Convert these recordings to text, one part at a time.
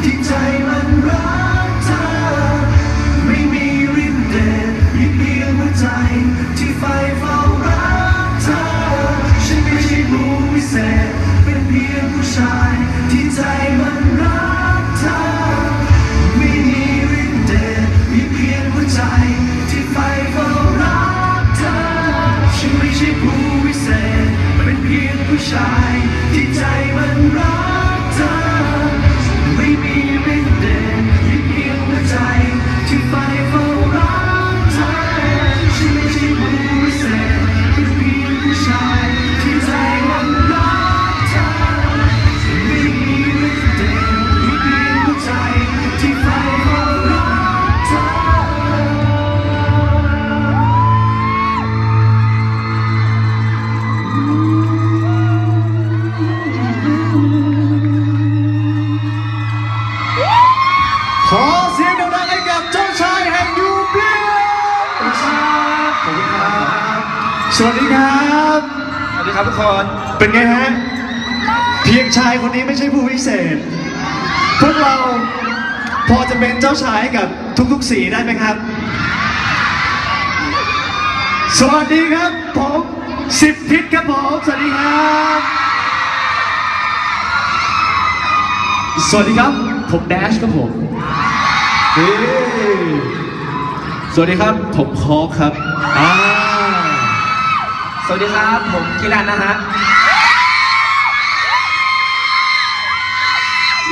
ที่ ครับทุกคน เป็นไงฮะ เพียงชายคนนี้ไม่ใช่ผู้วิเศษ พวกเราพอจะเป็นเจ้าชายให้กับทุกๆสีได้ไหมครับ สวัสดีครับผมสิบทิศครับผมสวัสดีครับ สวัสดีครับ ผมแดชครับผมนี่สวัสดีครับ ผมคอครับอ่าส วัสดีครับ ผมกิรันนะฮะ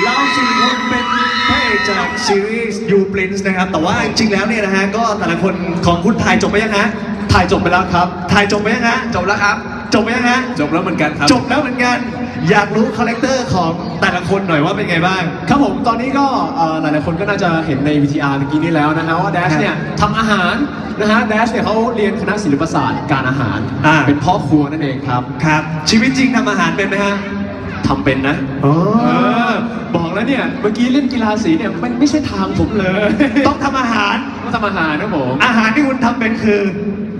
เราสี่คนเป็นพระเอกจากซีรีส์ You Prince นะครับ แต่ว่าจริงๆแล้วเนี่ยนะฮะ ก็แต่ละคนของคุณถ่ายจบไปยังฮะ ถ่ายจบไปแล้วครับ ถ่ายจบไปยังฮะ จบแล้วครับ จบไปยังฮะ จบแล้วเหมือนกันครับ จบแล้วเหมือนกัน อยากรู้คาแรคเตอร์ของแต่ละคนหน่อยว่าเป็นไงบ้าง ครับผมตอนนี้ก็เอ่อหลายๆคนก็น่าจะเห็นใน VTR เมื่อกี้นี้แล้วนะฮะว่าแดชเนี่ยทำอาหารนะฮะแดชเนี่ยเขาเรียนคณะศิลปศาสตร์การอาหาร อ่า เป็นพ่อครัวนั่นเองครับครับ ชีวิตจริงทำอาหารเป็นไหมฮะทำเป็นนะอ๋อเออบอกแล้วเนี่ยเมื่อกี้เล่นกีฬาสีเนี่ยมันไม่ใช่ทางผมเลย ต้องทำอาหารต้อง ทำอาหารนะผมอาหารที่คุณทำเป็นคือ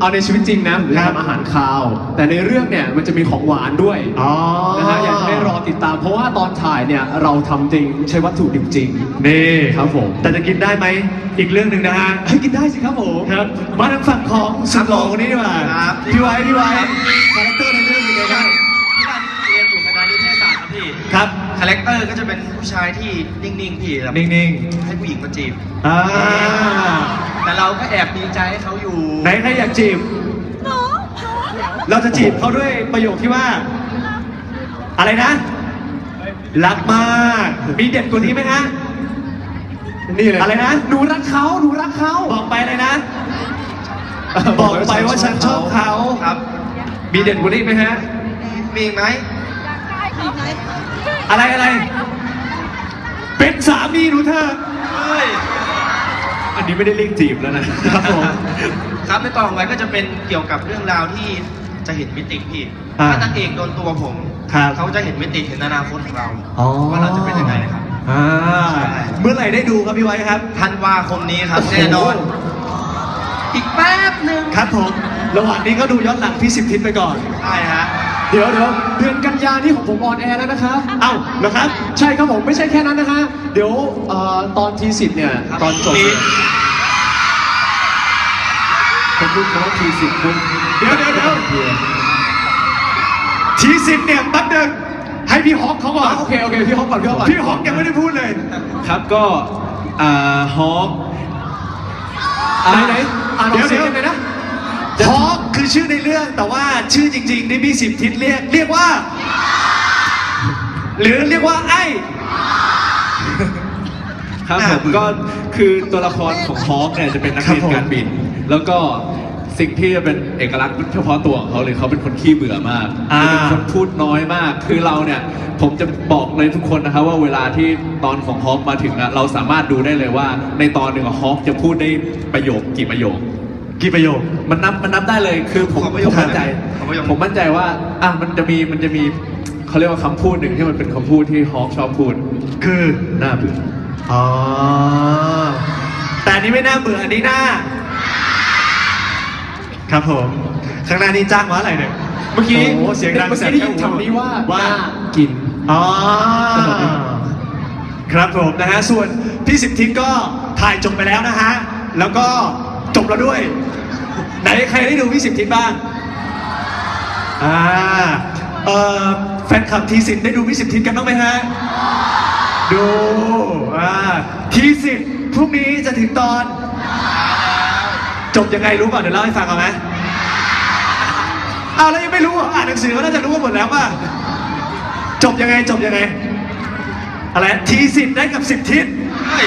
เอาในชีวิตจริงนะผมจะครับทำอาหารคาว แต่ในเรื่องเนี่ยมันจะมีของหวานด้วยอ๋อ นะฮะอยากจะให้รอติดตาม เพราะว่าตอนถ่ายเนี่ยเราทำจริงใช้วัตถุดิบจริง นี่ครับผม แต่จะกินได้ไหมอีกเรื่องหนึ่งนะฮะ เฮ้ยกินได้สิครับผมครับ มาทางฝั่งของสุดหล่อคนนี้ดีกว่าครับ พี่ไว้พี่ไว้คาแรคเตอร์ในเรื่องเป็นไงบ้างพี่รันเรียนอยู่คณะนิเทศศาสตร์ครับพี่ ครับ คาแรคเตอร์ก็จะเป็นผู้ชายที่นิ่งๆพี่แบบนิ่งให้ผู้หญิงมาจีบ ๆอ่าแต่ เราก็แอบดีใจให้เขาอยู่ไหนใครอยากจีบ เราจะจีบเขาด้วยประโยคที่ว่า อะไรนะ รักมาก มีเด็ดกว่านี้ไหมฮะ นี่เลยอะไรนะ หนูรักเขาหนูรักเขาบอกไปเลยนะ บอกไปว่าฉันชอบเขาครับ มีเด่นกว่านี้ไหมฮะ มีอีกไหม อะไรอะไร เป็นสามีหนูเธอ เฮ้ย อันนี้ไม่ได้เรียกจีบแล้วนะครับผม ครับในตอนของไว้ก็จะเป็นเกี่ยวกับเรื่องราวที่จะเห็นมิติพี่อ่าถ้านางเอกโดนตัวผมครับ เขาจะเห็นมิติเห็นอนาคตของเราอ๋อว่าเราจะเป็นยังไงนะครับ อ่าใช่ เมื่อไหร่ได้ดูครับพี่ไว้ครับ ธันวาคมนี้ครับแน่นอนอีกแป๊บหนึ่งครับผม ระหว่างนี้ก็ดูย้อนหลังพี่สิบทิศไปก่อน ใช่ฮะ เดี๋ยวเดี๋ยวเดือนกันยานี่ของผมออนแอร์แล้วนะคะเอ้าเหรอครับ ใช่ครับผมไม่ใช่แค่นั้นนะฮะเดี๋ยวเอ่อตอนทีสิทธ์เนี่ยครับตอนจบเนี่ยผมพูดคำว่าทีสิทธ์คุณเดี๋ยวเดี๋ยวเดี๋ยวทีสิบเนี่ยแป๊บหนึงให้พี่ฮอกเขาก่อนโอเคโอเคพี่ฮอกก่อนพี่ฮอกก่อนพี่ฮอกยังไม่ได้พูดเลย ครับก็อ่าฮอกไหนไหนอ่านอเดี๋อยกวเสียงเดี๋ยว ยังไงนะ ฮอก คือชื่อในเรื่องแต่ว่าชื่อจริงๆนี่มีสิบทิศเรียกเรียกว่า หรือเรียกว่าไอ้ครับน่าผมเบื่อก็คือตัวละครของฮอกเนี่ยจะเป็นนักเรียนครับผมการบิน แล้วก็สิ่งที่จะเป็นเอกลักษณ์เฉพาะตัวของเขาเลยเขาเป็นคนขี้เบื่อมากอ่าเป็นคนพูดน้อยมาก คือเราเนี่ยผมจะบอกเลยทุกคนนะครับว่าเวลาที่ตอนของฮอกมาถึงอะเราสามารถดูได้เลยว่า ในตอนหนึ่งฮอกจะพูดได้ประโยคกี่ประโยค กี่ประโยค มันนับมันนับได้เลยคือผมขอประโยผคมมั่นใจ ขอประโยค ผมมั่นใจว่า อะมันจะมีมันจะมีเขาเรียกว่าคำพูดหนึ่งที่มันเป็นคำพูดที่ฮอกชอบพูดคือน่าเบื่ออ๋อแต่อันนี้ไม่น่าเบื่ออันนี้น่าครับผมข้างหน้านี้จ้างมาอะไรเนี่ยเมื่อกี้โอ้โหเสียงดังเมื่อแสกี้บได้ยินแก้วหูคำนี้ว่าว่าน่กิน อ๋อ ครับผมนะฮะ ส่วนพี่สิบทิศก็ถ่ายจบไปแล้วนะฮะ แล้วก็จบแล้วด้วย ไหนใครได้ดูพี่สิบทิศบ้างอ่าเอ่อแฟนคลับทีสิทธ์ได้ดูพี่สิบทิศกันบ้างไหมฮะดูอ่าทีสิทธ์พรุ่งนี้จะถึงตอน จบยังไงรู้ป่ะเดี๋ยวเล่าให้ฟังเอาไหมอ้าวแล้วยังไม่รู้เหรออ่านหนังสือก็น่าจะรู้กันหมดแล้วป่ะจบยังไงจบยังไงอะไรทีสิบได้กับสิบทิศเฮ้ย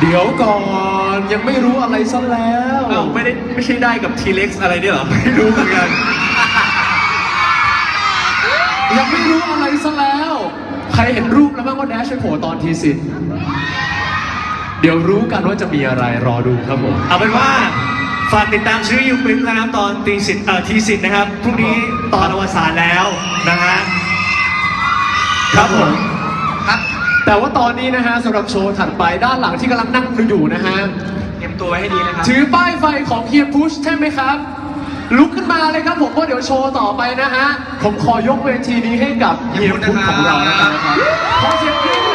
เดี๋ยวก่อน ยังไม่รู้อะไรซะแล้วอ้าวไม่ได้ไม่ใช่ได้กับทีเล็กอะไรเนี่ยเหรอ ไม่รู้เหมือนกัน ยังไม่รู้อะไรซะแล้ว ใครเห็นรูปแล้วบ้างว่าแดชไปโผล่ตอนทีสิทธ์เดี๋ยวรู้กันว่าจะมีอะไรรอดูครับผม เอาเป็นว่าฝากติดตามชื่อยูคลิปนะครับตอนตีสิบเอ่อทีสิบนะครับพรุ่งนี้ตอนอวสานแล้วนะฮะครับผมครับ แต่ว่าตอนนี้นะฮะสำหรับโชว์ถัดไปด้านหลังที่กำลังนั่งดูอยู่นะฮะ เตรียมตัวไว้ให้ดีนะครับ ถือป้ายไฟของเฮียพุชใช่ไหมครับ ลุกขึ้นมาเลยครับผมเพราะเดี๋ยวโชว์ต่อไปนะฮะ ผมขอยกเวทีนี้ให้กับเฮียพุชของเรานะครับขอเสียงกรี๊ด